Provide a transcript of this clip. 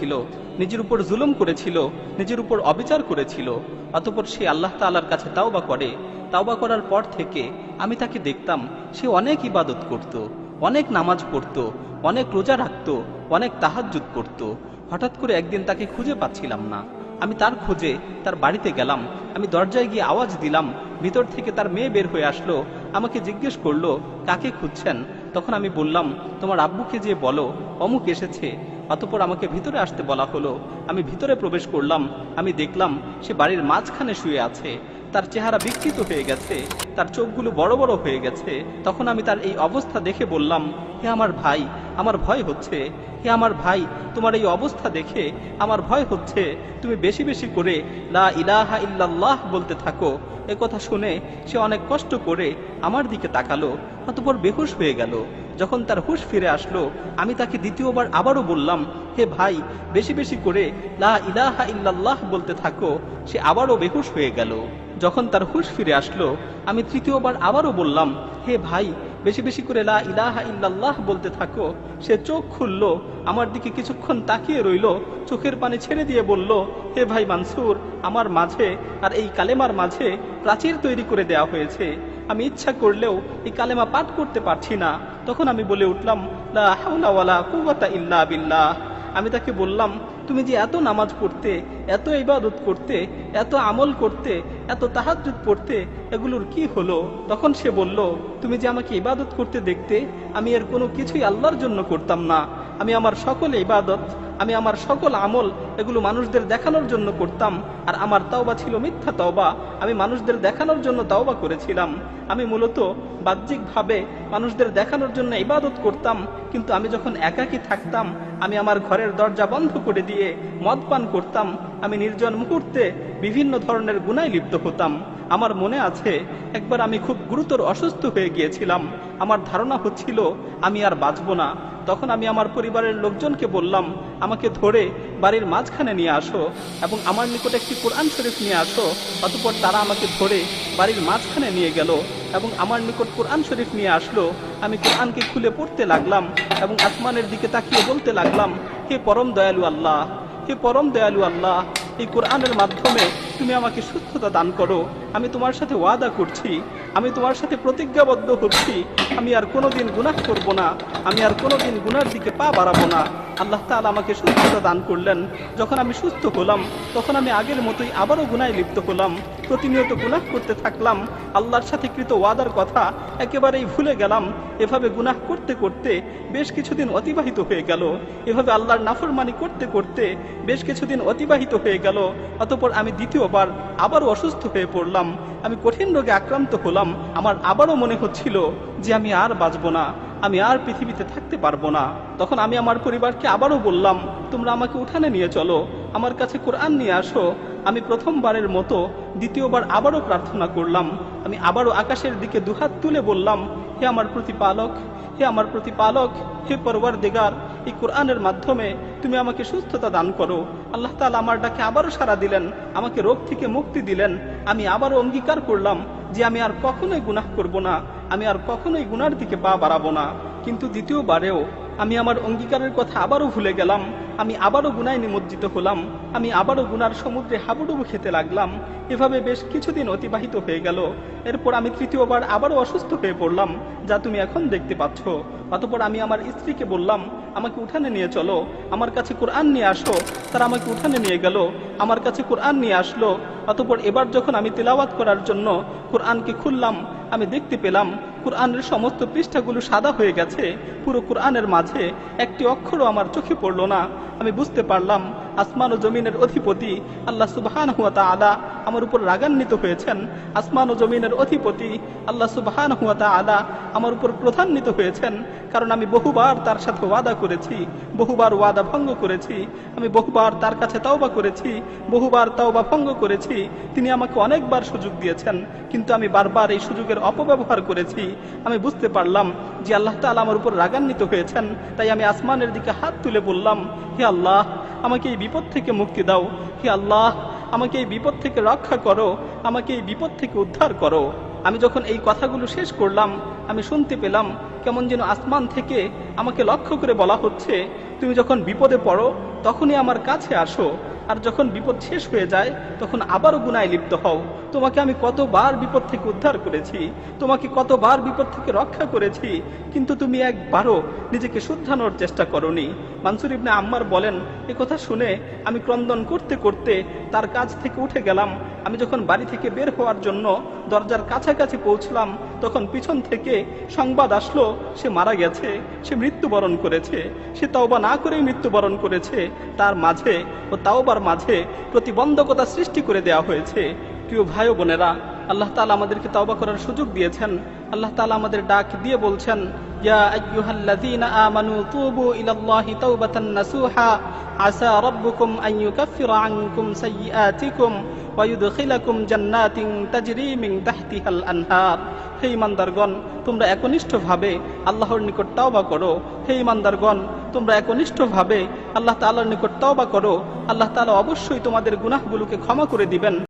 করেছিল, নিজের উপর জুলুম করেছিল, নিজের উপর অবিচার করেছিল, অতপর সে আল্লাহ তাআলার কাছে তাওবা করে। তাওবা করার পর থেকে আমি তাকে দেখতাম, সে অনেক ইবাদত করত, অনেক নামাজ পড়তো, অনেক রোজা রাখত, অনেক তাহাজ্জুদ করত। হঠাৎ করে একদিন তাকে খুঁজে পাচ্ছিলাম না। আমি তার খোঁজে তার বাড়িতে গেলাম, আমি দরজায় গিয়ে আওয়াজ দিলাম, ভিতর থেকে তার মেয়ে বের হয়ে আসলো, আমাকে জিজ্ঞেস করল, কাকে খুঁজছেন? তখন আমি বললাম, তোমার আব্বুকে যে বলো, অমুক এসেছে, অতপর আমাকে ভিতরে আসতে বলা হলো। আমি ভিতরে প্রবেশ করলাম, আমি দেখলাম সে বাড়ির মাঝখানে শুয়ে আছে। তার চেহারা বিকৃত হয়ে গেছে, তার চোখগুলো বড় বড় হয়ে গেছে। তখন আমি তার এই অবস্থা দেখে বললাম, হে আমার ভাই, আমার ভয় হচ্ছে। হে আমার ভাই, তোমার এই অবস্থা দেখে আমার ভয় হচ্ছে। তুমি বেশি বেশি করে লা ইলাহা ইল্লাল্লাহ বলতে থাকো। এ কথা শুনে সে অনেক কষ্ট করে আমার দিকে তাকালো, অতপর বেহুশ হয়ে গেল। যখন তার হুশ ফিরে আসলো, আমি তাকে দ্বিতীয়বার আবারও বললাম, হে ভাই, বেশি বেশি করে লা ইলাহা ইল্লাল্লাহ বলতে থাকো, সে আবারও বেহুশ হয়ে গেল। যখন তার হুশ ফিরে আসলো, আমি তৃতীয়বার আবারও বললাম, হে ভাই বেশি বেশি করে লা ইলাহা ইল্লাল্লাহ বলতে থাকো। সে চোখ খুললো, আমার দিকে কিছুক্ষণ তাকিয়ে রইল, চোখের পানি ছেড়ে দিয়ে বলল, হে ভাই মানসুর, আমার মাঝে আর এই কালেমার মাঝে প্রাচীর তৈরি করে দেয়া হয়েছে। আমি ইচ্ছা করলেও এই কালেমা পাঠ করতে পারছি না। তখন আমি বলে উঠলাম, লা হাওলা ওয়ালা কুওয়াতা ইল্লা বিল্লাহ। আমি তাকে বললাম তুমি যে এত নামাজ পড়তে, এত ইবাদত করতে, এত আমল করতে, এত তাহাজুদ পড়তে, এগুলোর কি হলো? তখন সে বলল, তুমি যে আমাকে ইবাদত করতে দেখতে, আমি এর কোনো কিছুই আল্লাহর জন্য করতাম না। আমি আমার সকল ইবাদত আমি আমার সকল আমল এগুলো মানুষদের দেখানোর জন্য করতাম, আর আমার তাওবা ছিল মিথ্যা তাওবা। আমি মানুষদের দেখানোর জন্য তাওবা করেছিলাম। আমি মূলত বাহ্যিকভাবে মানুষদের দেখানোর জন্য ইবাদত করতাম, কিন্তু আমি যখন একাকী থাকতাম, আমি আমার ঘরের দরজা বন্ধ করে দিয়ে মদ পান করতাম। আমি নির্জন মুহূর্তে বিভিন্ন ধরনের গুনায় লিপ্ত হতাম। আমার মনে আছে, একবার আমি খুব গুরুতর অসুস্থ হয়ে গিয়েছিলাম। আমার ধারণা হচ্ছিল, আমি আর বাঁচব না। তখন আমি আমার পরিবারের লোকজনকে বললাম, আমাকে ধরে বাড়ির মাঝখানে নিয়ে আসো এবং আমার নিকট একটি কোরআন শরীফ নিয়ে আসো। অতপর তারা আমাকে ধরে বাড়ির মাঝখানে নিয়ে গেল এবং আমার নিকট কোরআন শরীফ নিয়ে আসলো। আমি কোরআনকে খুলে পড়তে লাগলাম এবং আসমানের দিকে তাকিয়ে বলতে লাগলাম, হে পরম দয়ালু আল্লাহ, হে পরম দয়ালু আল্লাহ এই কোরআনের মাধ্যমে তুমি আমাকে সুস্থতা দান করো। আমি তোমার সাথে ওয়াদা করছি। আমি তোমার সাথে প্রতিজ্ঞাবদ্ধ হচ্ছি। আমি আর কোনো দিন গুনাহ করব না। আমি আর কোনো দিন গুনার দিকে পা বাড়াবো না। আল্লাহ তাআলা আমাকে সুস্থতা দান করলেন। যখন আমি সুস্থ হলাম, তখন আমি আগের মতোই আবারও গুনায় লিপ্ত হলাম। প্রতিনিয়ত গুনাহ করতে থাকলাম, আল্লাহর সাথে কৃত ওয়াদার কথা একেবারেই ভুলে গেলাম। এভাবে গুনাহ করতে করতে বেশ কিছুদিন অতিবাহিত হয়ে গেল। এভাবে আল্লাহর নাফরমানি করতে করতে বেশ কিছুদিন অতিবাহিত হয়ে গেল। অতপর আমি দ্বিতীয়বার আবারও অসুস্থ হয়ে পড়লাম। আমি কঠিন রোগে আক্রান্ত হলাম। আমার আবারও মনে হচ্ছিল যে আমি আর বাঁচব না, আমি আর পৃথিবীতে থাকতে পারব না। তখন আমি আমার পরিবারকে আবারও বললাম, তোমরা আমাকে উঠানে নিয়ে চলো, আমার কাছে কোরআন নিয়ে আসো। আমি প্রথমবারের মতো দ্বিতীয়বার আবারও প্রার্থনা করলাম। আমি আবারও আকাশের দিকে দুহাত তুলে বললাম, হে আমার প্রতিপালক, হে আমার প্রতিপালক, হে পরওয়ার দেগার এই কোরআনের মাধ্যমে তুমি আমাকে সুস্থতা দান করো। আল্লাহ তালা আমার ডাকে আবারও সাড়া দিলেন, আমাকে রোগ থেকে মুক্তি দিলেন। আমি আবারও অঙ্গীকার করলাম যে আমি আর কখনোই গুনাহ করব না, আমি আর কখনোই গুনার দিকে পা বাড়াবো না। কিন্তু দ্বিতীয়বারেও আমি আমার অঙ্গীকারের কথা আবারও ভুলে গেলাম আমি আবারও গুনায় নিমজ্জিত হলাম, আমি আবারও গুনার সমুদ্রে হাবুডুবু খেতে লাগলাম, এভাবে বেশ কিছুদিন অতিবাহিত হয়ে গেল। এরপর আমি তৃতীয়বার আবারও অসুস্থ হয়ে পড়লাম, যা তুমি এখন দেখতে পাচ্ছ। অতপর আমি আমার স্ত্রীকে বললাম, আমাকে উঠানে নিয়ে চলো, আমার কাছে কোরআন নিয়ে আসো। তারা আমাকে উঠানে নিয়ে গেল, আমার কাছে কোরআন নিয়ে আসলো। অতপর এবার যখন আমি তেলাওয়াত করার জন্য কোরআনকে খুললাম, আমি দেখতে পেলাম কোরআনের সমস্ত পৃষ্ঠাগুলো সাদা হয়ে গেছে, পুরো কোরআনের মাঝে একটি অক্ষরও আমার চোখে পড়ল না। আমি বুঝতে পারলাম আসমান ও জমিনের অধিপতি আল্লাহ সুবহান হুয়া তাআলা আমার উপর রাগান্বিত হয়েছেন। আসমান ও জমিনের অধিপতি আল্লাহ সুবহান হুয়া তাআলা আমার উপর প্রধান্বিত হয়েছেন। কারণ আমি বহুবার তার সাথে ওয়াদা করেছি, বহুবার ওয়াদা ভঙ্গ করেছি, আমি বহুবার তার কাছে তাওবা করেছি, বহুবার তাওবা ভঙ্গ করেছি, তিনি আমাকে অনেকবার সুযোগ দিয়েছেন, কিন্তু আমি বারবার এই সুযোগের অপব্যবহার করেছি। আমি বুঝতে পারলাম যে আল্লাহ তাআলা আমার উপর রাগান্বিত হয়েছেন, তাই আমি আসমানের দিকে হাত তুলে বললাম, হে আল্লাহ আমাকে এই বিপদ থেকে মুক্তি দাও। হে আল্লাহ, আমাকে এই বিপদ থেকে রক্ষা করো, আমাকে এই বিপদ থেকে উদ্ধার করো। আমি যখন এই কথাগুলো শেষ করলাম, আমি শুনতে পেলাম কেমন যেন আসমান থেকে আমাকে লক্ষ্য করে বলা হচ্ছে, তুমি যখন বিপদে পড়ো, তখনই আমার কাছে আসো। আর যখন বিপদ শেষ হয়ে যায়, তখন আবারও গুনায় লিপ্ত হও। তোমাকে আমি কতবার বিপদ থেকে উদ্ধার করেছি, তোমাকে কতবার বিপদ থেকে রক্ষা করেছি, কিন্তু তুমি একবারও নিজেকে শুধরানোর চেষ্টা করনি। মানসুর ইবনে আম্মার বলেন কথা শুনে আমি ক্রন্দন করতে করতে তার কাজ থেকে উঠে গেলাম। আমি যখন বাড়ি থেকে বের হওয়ার জন্য দরজার কাছাকাছি পৌঁছলাম, তখন পিছন থেকে সংবাদ আসলো, সে মারা গেছে, সে মৃত্যুবরণ করেছে, সে তাওবা না করেই মৃত্যুবরণ করেছে, তার মাঝে ও তাওবার মাঝে প্রতিবন্ধকতা সৃষ্টি করে দেওয়া হয়েছে। প্রিয় ভাই বোনেরা, আল্লাহ তাআলা আমাদেরকে তাওবা করার সুযোগ দিয়েছেন। আল্লাহ তাআলা আমাদের ডাক দিয়ে বলছেন ওয়া ইউদখিলাকুম জান্নাতিন তাজরি মিন তাহতিহাল আনহার। হে ইমানদারগণ, তোমরা একনিষ্ঠভাবে আল্লাহর নিকট তাওবা করো। হে ইমানদারগণ, তোমরা একনিষ্ঠভাবে আল্লাহ তাআলার নিকট তাওবা করো। আল্লাহ তাআলা অবশ্যই তোমাদের গুনাহগুলোকে ক্ষমা করে দিবেন।